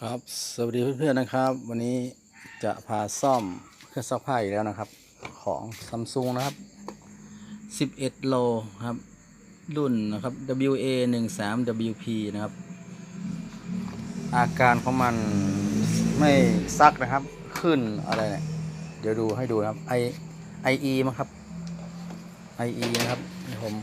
ครับ สวัสดีเพื่อนๆนะครับ วันนี้จะพาซ่อมเครื่องซักผ้าอีกแล้วนะครับ ของซัมซุงนะครับ 11 โลครับ รุ่นนะครับ WA 1 3 WP นะครับ อาการของมันไม่ซักนะครับ ขึ้นอะไรเนี่ยเดี๋ยวดูให้ดูนะครับ I IE มั้งครับ IE นะครับนี่ผม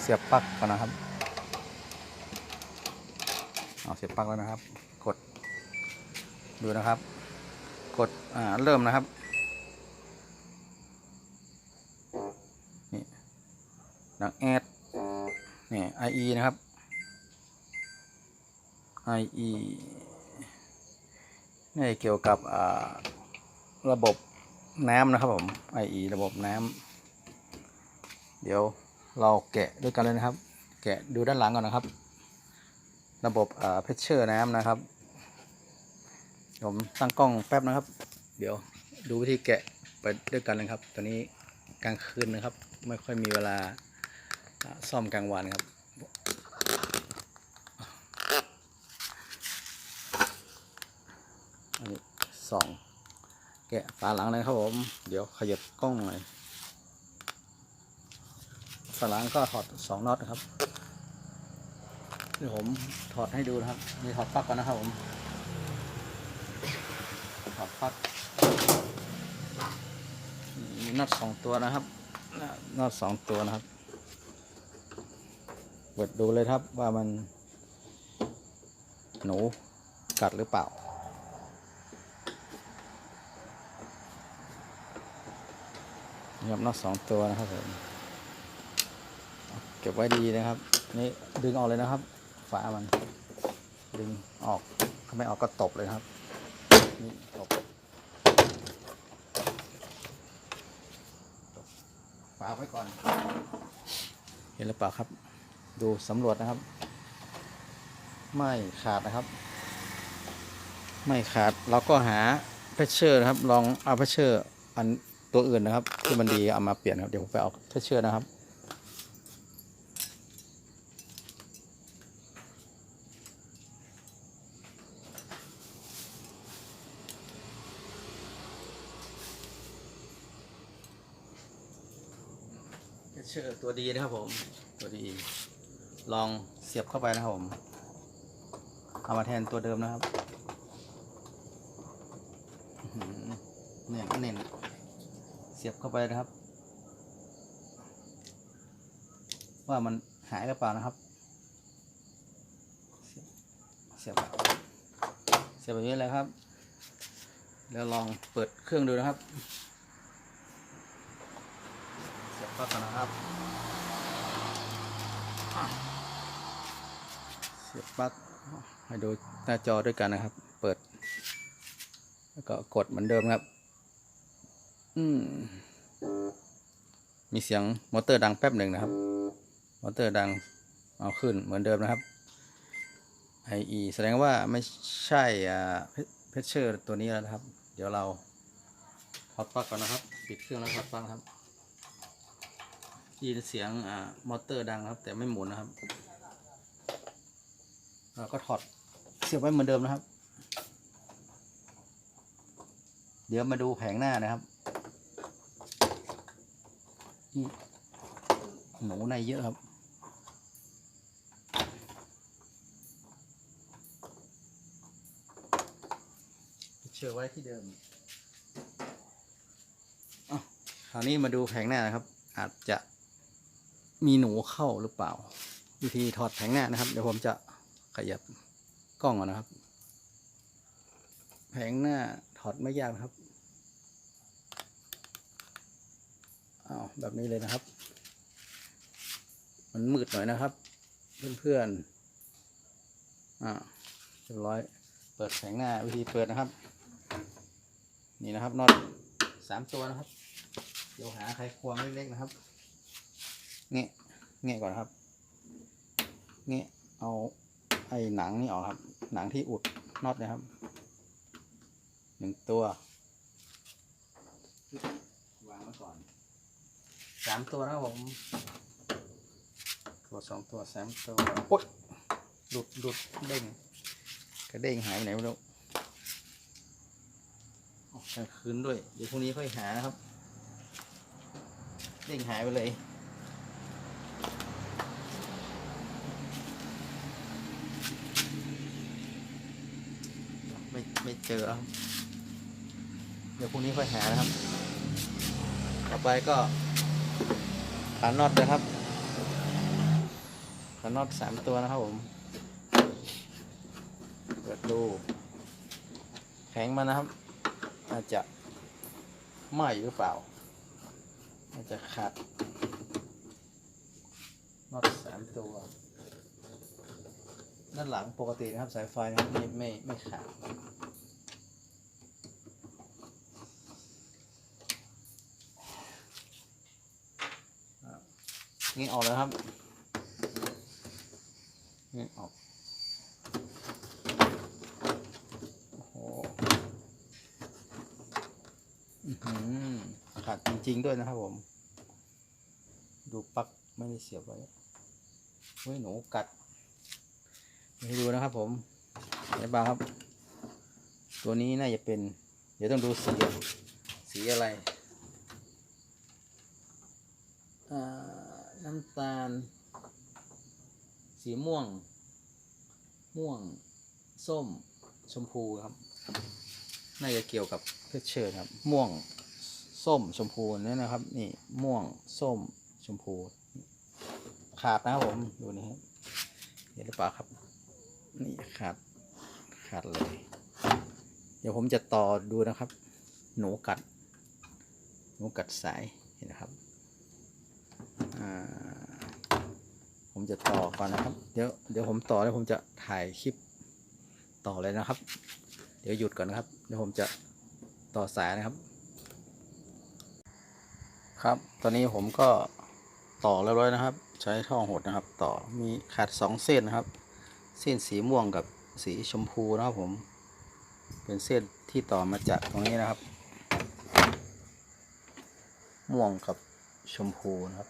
เสียบปลั๊กก่อนนะครับ เอาเสียบปลั๊กแล้วนะครับ ดูนะครับ กดอ่าเริ่มนะครับนี่ดังแอดนี่ IE นะครับ IE นี่เกี่ยวกับอ่าระบบน้ำนะครับผม IE ระบบน้ำเดี๋ยวเราแกะด้วยกันเลยนะครับ แกะดูด้านหลังก่อนนะครับ ระบบอ่าเพชเชอร์น้ำนะครับ ผมตั้งกล้องแป๊บนะครับ เดี๋ยวดูวิธีแกะไปด้วยกันเลยครับ ตอนนี้กลางคืนนะครับ ไม่ค่อยมีเวลาซ่อมกลางวันครับอันนี้สองแกะฝาหลังเลยครับผม เดี๋ยวขยับกล้องหน่อยฝาหลังก็ถอดสองน็อตนะครับเดี๋ยวผมถอดให้ดูนะครับนี่ถอดปลั๊กก่อนนะครับผม ถอดปลั๊กมีน็อตสองตัวนะครับน็อตสองตัวนะครับ เปิดดูเลยครับว่ามัน หนูกัดหรือเปล่านี่ครับน็อตสองตัวนะครับผมเก็บไว้ดีนะครับ นี่ดึงออกเลยนะครับ ฝามัน ดึงออกถ้าไม่ออกก็ตบเลยครับ นี่ตบตบาไว้ก่อน เห็นหรือเปล่าครับ ดูสำรวจนะครับ ไม่ขาดนะครับ ไม่ขาดเราก็หาเพชเชอร์นะครับ ลองเอาเพชเชอร์อันตัวอื่นนะครับ ที่มันดีเอามาเปลี่ยนครับ เดี๋ยวผมไปเอาเพชเชอร์นะครับ เชอร์ตัวดีนะครับผม ตัวดี ลองเสียบเข้าไปนะครับผม เอามาแทนตัวเดิมนะครับเน่นเน่นเสียบเข้าไปนะครับ ว่ามันหายหรือเปล่านะครับ เสียบเสียบเสียบแบบนี้เลยครับ แล้วลองเปิดเครื่องดูนะครับ เสียบเข้ากันนะครับเสียบปลั๊กให้ดูหน้าจอด้วยกันนะครับ เปิด แล้วก็กดเหมือนเดิมครับ อืมมีเสียงมอเตอร์ดังแป๊บหนึ่งนะครับ มอเตอร์ดังเอาขึ้นเหมือนเดิมนะครับ IE แสดงว่าไม่ใช่อ่าเพชเชอร์ตัวนี้แล้วนะครับ เดี๋ยวเราถอดปลั๊กก่อนนะครับ ปิดเครื่องแล้วถอดปลั๊กครับ ยินเสียงอ่ามอเตอร์ดังครับ แต่ไม่หมุนนะครับเราก็ถอดเสียบไว้เหมือนเดิมนะครับ เดี๋ยวมาดูแผงหน้านะครับนี่หนูในเยอะครับเชื่อไว้ที่เดิมอะคราวนี้มาดูแผงหน้านะครับ อาจจะ มีหนูเข้าหรือเปล่า วิธีถอดแผงหน้านะครับ เดี๋ยวผมจะขยับกล้องก่อนนะครับ แผงหน้าถอดไม่ยากครับอ้าวแบบนี้เลยนะครับ มันมืดหน่อยนะครับ เพื่อนๆอ่าเรียบร้อย เปิดแผงหน้าวิธีเปิดนะครับ นี่นะครับน็อตสามตัวนะครับ เดี๋ยวหาไขควงเล็กๆนะครับ เงี้ยเงี้ยก่อนนะครับ เงี้ยเอาไอ้หนังนี่ออกครับ หนังที่อุดน็อตนะครับหนึ่งตัววางไว้ก่อนสามตัวนะครับผมตัวสองตัวสามตัวโอ๊ยหลุดหลุดเด้งกระเด้งหายไปไหนไม่รู้อ๋อกลางคืนด้วย เดี๋ยวพรุ่งนี้ค่อยหานะครับ เด้งหายไปเลย ไม่ไม่เจอแล้วครับ เดี๋ยวพรุ่งนี้ค่อยหานะครับ ต่อไปก็ขาน็อตนะครับขาน็อตสามตัวนะครับผมเปิดดูแข็งมันนะครับ อาจจะไหมหรือเปล่า อาจจะขาดน็อตสามตัว ด้านหลังปกตินะครับสายไฟนะครับไม่ไม่ไม่ขาดนี่ออกแล้วครับนี่ออกโอ้โหขาดจริงๆด้วยนะครับผม ดูปักไม่ได้เสียบไว้เฮ้ยหนูกัด ให้ดูนะครับผมเห็นบ้าครับ ตัวนี้น่าจะเป็น เดี๋ยวต้องดูสี สีอะไรอ่าน้ำตาล สีม่วง ม่วง ส้ม ชมพูครับ น่าจะเกี่ยวกับเพชรเชิญครับ ม่วง ส้ม ชมพูนี่นะครับ นี่ ม่วง ส้ม ชมพู ขาดนะครับผม ดูนี่ครับเห็นหรือเปล่าครับ นี่ขาดขาดเลย เดี๋ยวผมจะต่อดูนะครับ หนูกัด หนูกัดสายเห็นนะครับผมจะต่อก่อนนะครับ เดี๋ยวเดี๋ยวผมต่อแล้วผมจะถ่ายคลิปต่อเลยนะครับ เดี๋ยวหยุดก่อนนะครับ เดี๋ยวผมจะต่อสายนะครับ ครับ ตอนนี้ผมก็ต่อเรียบร้อยนะครับ ใช้ท่อหดนะครับ ต่อมีขาดสองเส้นนะครับ เส้นสีม่วงกับสีชมพูนะครับผม เป็นเส้นที่ต่อมาจากตรงนี้นะครับ ม่วงกับชมพูนะครับ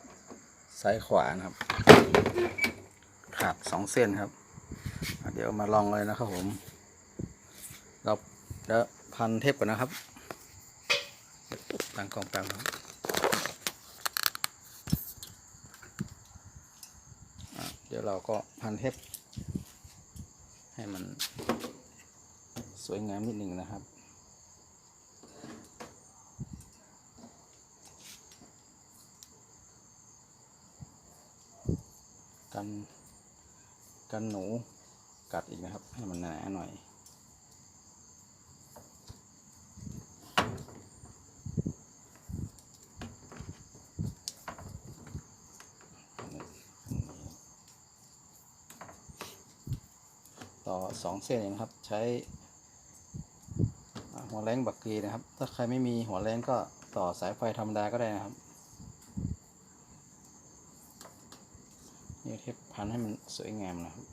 ซ้ายขวานะครับ ขาดสองเส้นครับ เดี๋ยวมาลองเลยนะครับผม เราเดี๋ยวพันเทปก่อนนะครับตั้งกองแป๊บครับเดี๋ยวเราก็พันเทป ให้มันสวยงามนิดหนึ่งนะครับ กันกันหนูกัดอีกนะครับ ให้มันหนาหน่อย ต่อ สองเส้นเองนะครับ ใช้หัวแรงบักกีนะครับ ถ้าใครไม่มีหัวแรงก็ต่อสายไฟธรรมดาก็ได้นะครับนี่เทปพันให้มันสวยงามนะครับ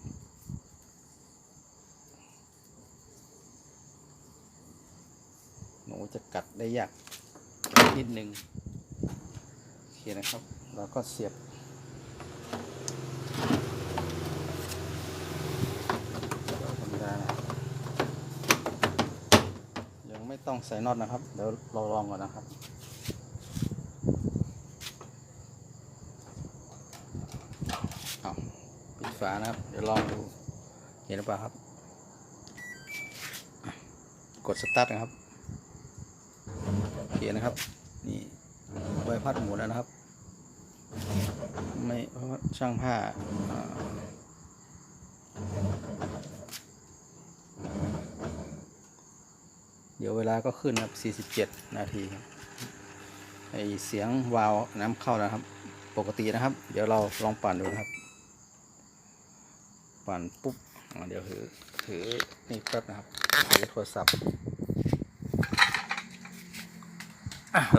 หนูจะกัดได้ยากนิดนึงโอเคนะครับแล้วก็เสียบธรรมดานะครับยังไม่ ต้องใส่น็อตนะครับ เดี๋ยวเราลองก่อนนะครับเอาปิดฝานะครับ เดี๋ยวลองดู เห็นหรือเปล่าครับ กดสตาร์ทนะครับโอเคนะครับ นี่ใบพัดหมุนแล้วนะครับ ไม่เพราะช่างผ้าอ่า เดี๋ยวเวลาก็ขึ้นครับ47 นาทีครับไอเสียงวาวน้ำเข้านะครับ ปกตินะครับ เดี๋ยวเราลองปั่นดูนะครับ ปั่นปุ๊บเดี๋ยวถือถือนี่แป๊บนะครับถือโทรศัพท์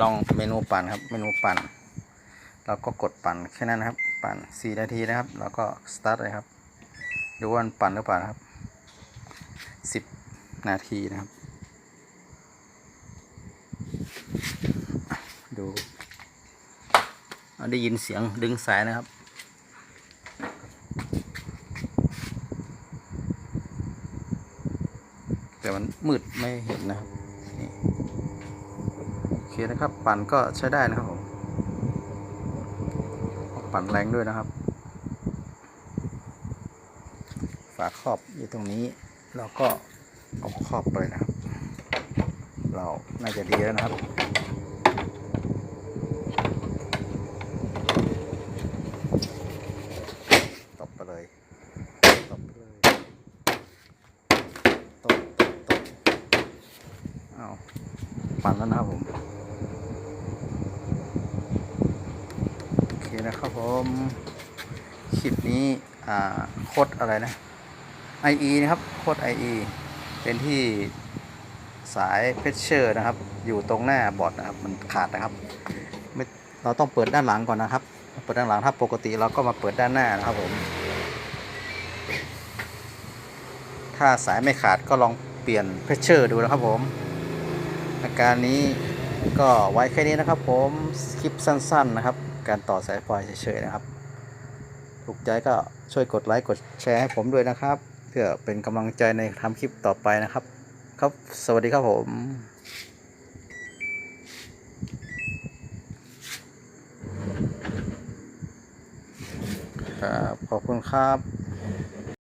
ลองเมนูปั่นครับ เมนูปั่น เราก็กดปั่นแค่นั้นนะครับ ปั่น 4 นาทีนะครับ แล้วก็สตาร์ทเลยครับดูว่ามันปั่นหรือเปล่าครับ 10 นาทีนะครับอะดูอะ ได้ยินเสียงดึงสายนะครับ แต่มันมืดไม่เห็นนะครับโอเคนะครับ ปั่นก็ใช้ได้นะครับผมปั่นแรงด้วยนะครับ ฝาครอบอยู่ตรงนี้เราก็เอาครอบไปนะครับ เราน่าจะดีแล้วนะครับไปเลย ตบไปเลย ตบตบตบเอาปั่นแล้วนะครับผม โอเคนะครับผ มคลิปนี้โคดอะไรนะ IE นะครับโคด IE เป็นที่สายเพชเชอร์นะครับ อยู่ตรงหน้าบอร์ดนะครับ มันขาดนะครับเราต้องเปิดด้านหลังก่อนนะครับ เปิดด้านหลังถ้าปกติเราก็มาเปิดด้านหน้านะครับผม ถ้าสายไม่ขาดก็ลองเปลี่ยนเพชเชอร์ดูนะครับผมอาการนี้ก็ไว้แค่นี้นะครับผม คลิปสั้นๆนะครับ การต่อสายไฟเฉยๆนะครับ ถูกใจก็ช่วยกดไลค์กดแชร์ให้ผมด้วยนะครับ เพื่อเป็นกำลังใจในทำคลิปต่อไปนะครับ ครับสวัสดีครับผมครับขอบคุณครับ